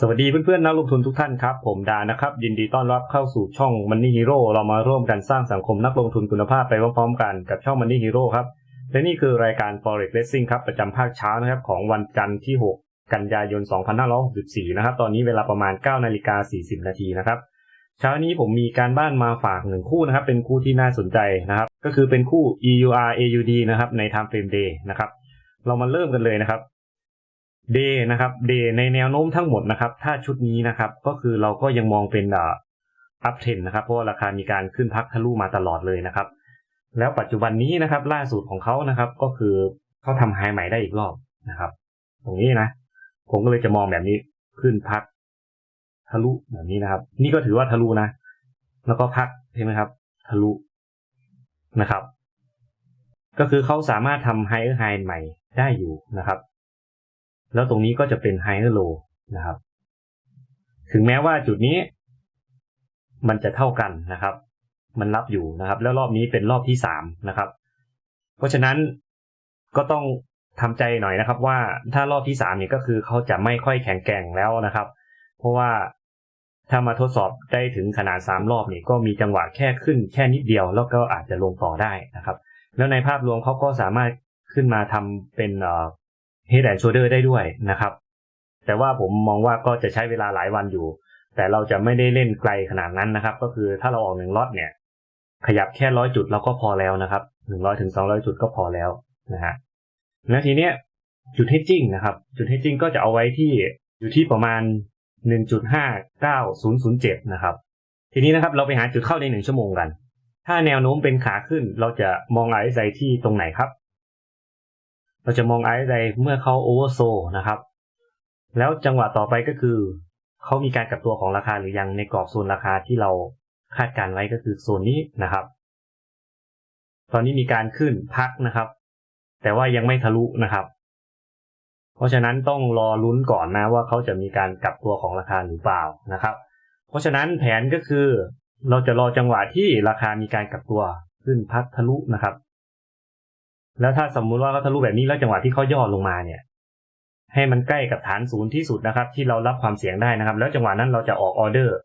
สวัสดีเพื่อนๆนักลงทุนทุกท่านครับ ผมดานะครับ ยินดีต้อนรับเข้าสู่ช่อง Money Hero เรามาร่วมกันสร้างสังคมนักลงทุนคุณภาพไปพร้อมๆกันกับช่อง Money Hero ครับ และนี่คือรายการ Forex Racing ครับ ประจำภาคเช้านะครับของวันจันทร์ที่ 6 กันยายน 2564 นะครับ ตอนนี้เวลาประมาณ 9 นาฬิกา 40 นาทีนะครับเช้านี้ผมมีการบ้านมาฝากหนึ่งคู่นะครับ เป็นคู่ที่น่าสนใจนะครับ ก็คือเป็นคู่ EUR AUD นะครับใน Time Frame Day นะครับเรามาเริ่มกันเลยนะครับ เดนะครับเดในแนวโน้มทั้งหมดนะครับ ถ้าชุดนี้นะครับ ก็คือเราก็ยังมองเป็นอ่าอัพเทนนะครับ เพราะราคามีการขึ้นพักทะลุมาตลอดเลยนะครับ แล้วปัจจุบันนี้นะครับ ล่าสุดของเขานะครับ ก็คือเขาทำไฮใหม่ได้อีกรอบนะครับ ตรงนี้นะ ผมก็เลยจะมองแบบนี้ขึ้นพักทะลุแบบนี้นะครับ นี่ก็ถือว่าทะลุนะ แล้วก็พักใช่ไหมครับ ทะลุนะครับ ก็คือเขาสามารถทำไฮเออร์ไฮใหม่ได้อยู่นะครับ แล้วตรงนี้ก็จะเป็นไฮเออร์โลนะครับ ถึงแม้ว่าจุดนี้ มันจะเท่ากันนะครับ มันรับอยู่นะครับ แล้วรอบนี้เป็นรอบที่สามนะครับ เพราะฉะนั้นก็ต้องทำใจหน่อยนะครับ ว่าถ้ารอบที่สามเนี่ยก็คือเขาจะไม่ค่อยแข็งแกร่งแล้วนะครับ เพราะว่าถ้ามาทดสอบได้ถึงขนาดสามรอบนี่ก็มีจังหวะแค่ขึ้นแค่นิดเดียว แล้วก็อาจจะลงต่อได้นะครับ แล้วในภาพรวมเขาก็สามารถขึ้นมาทำเป็นเอ่อ head and shoulder ได้ด้วยนะครับ แต่ว่าผมมองว่าก็จะใช้เวลาหลายวันอยู่ แต่เราจะไม่ได้เล่นไกลขนาดนั้นนะครับ ก็คือถ้าเราออกหนึ่งล็อตเนี่ย ขยับแค่ร้อยจุดเราก็พอแล้วนะครับหนึ่งร้อยถึงสองร้อยจุดก็พอแล้วนะฮะแล้วทีเนี้ยจุด hedging นะครับ จุด hedging ก็จะเอาไว้ที่อยู่ที่ประมาณหนึ่งจุดห้าเก้าศูนย์ศูนย์เจ็ดนะครับ ทีนี้นะครับเราไปหาจุดเข้าในหนึ่งชั่วโมงกัน ถ้าแนวโน้มเป็นขาขึ้นเราจะมอง RSI ที่ตรงไหนครับ เราจะมอง RSI เมื่อเขา oversold นะครับ แล้วจังหวะต่อไปก็คือเขามีการกลับตัวของราคาหรือยังในกรอบโซนราคาที่เราคาดการไว้ก็คือโซนนี้นะครับ ตอนนี้มีการขึ้นพักนะครับ แต่ว่ายังไม่ทะลุนะครับ เพราะฉะนั้นต้องรอลุ้นก่อนนะว่าเขาจะมีการกลับตัวของราคาหรือเปล่านะครับ เพราะฉะนั้นแผนก็คือ เราจะรอจังหวะที่ราคามีการกลับตัวขึ้นพักทะลุนะครับ แล้วถ้าสมมุติว่าเขาทะลุแบบนี้แล้วจังหวะที่เขาย่อลงมาเนี่ย ให้มันใกล้กับฐานศูนย์ที่สุดนะครับ ที่เรารับความเสี่ยงได้นะครับ แล้วจังหวะนั้นเราจะออกออเดอร์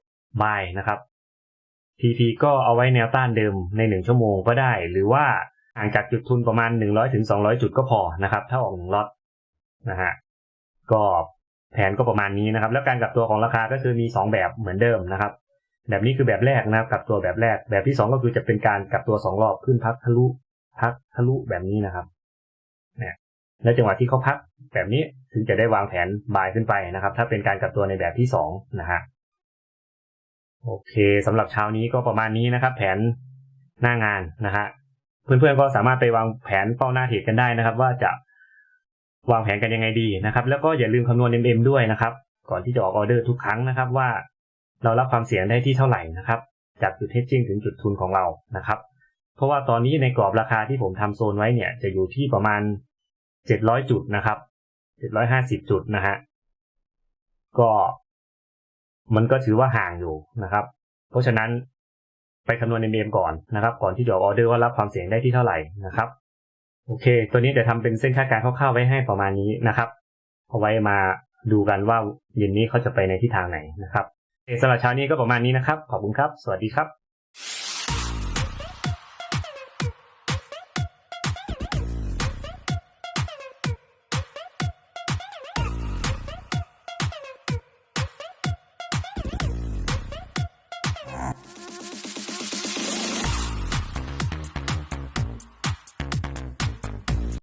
buy นะครับ TP ก็เอาไว้แนวต้านเดิมในหนึ่งชั่วโมงก็ได้ หรือว่าห่างจากจุดทุนประมาณหนึ่งร้อยถึงสองร้อยจุดก็พอนะครับ ถ้าออกหนึ่งล็อตนะฮะก็แผนก็ประมาณนี้นะครับ แล้วการกลับตัวของราคาก็คือมีสองแบบเหมือนเดิมนะครับ แบบนี้คือแบบแรกนะครับกลับตัวแบบแรก แบบที่สองก็คือจะเป็นการกลับตัวสองรอบขึ้นพักทะลุ พักทะลุแบบนี้นะครับเนี่ยแล้วจังหวะที่เขาพักแบบนี้ถึงจะได้วางแผนบายขึ้นไปนะครับ ถ้าเป็นการกลับตัวในแบบที่สองนะฮะโอเคสำหรับเช้านี้ก็ประมาณนี้นะครับ แผนหน้างานนะฮะเพื่อนๆก็สามารถไปวางแผนเฝ้าหน้าเทรดกันได้นะครับ ว่าจะวางแผนกันยังไงดีนะครับ แล้วก็อย่าลืมคำนวณ MM ด้วยนะครับ ก่อนที่จะออกออเดอร์ทุกครั้งนะครับ ว่าเรารับความเสี่ยงได้ที่เท่าไหร่นะครับ จากจุด hedging ถึงจุดทุนของเรานะครับ เพราะว่าตอนนี้ในกรอบราคาที่ผมทำโซนไว้เนี่ย จะอยู่ที่ประมาณ 700 จุดนะครับ 750 จุดนะฮะ ก็มันก็ถือว่าห่างอยู่นะครับ เพราะฉะนั้นไปคำนวณในเมมก่อนนะครับ ก่อนที่จะออกออเดอร์ว่ารับความเสี่ยงได้ที่เท่าไหร่นะครับ โอเค ตัวนี้จะทำเป็นเส้นคาดการณ์คร่าวๆไว้ให้ประมาณนี้นะครับ เอาไว้มาดูกันว่าเย็นนี้เขาจะไปในทิศทางไหนนะครับโอเสำหรับเช้านี้ก็ประมาณนี้นะครับ ขอบคุณครับ สวัสดีครับ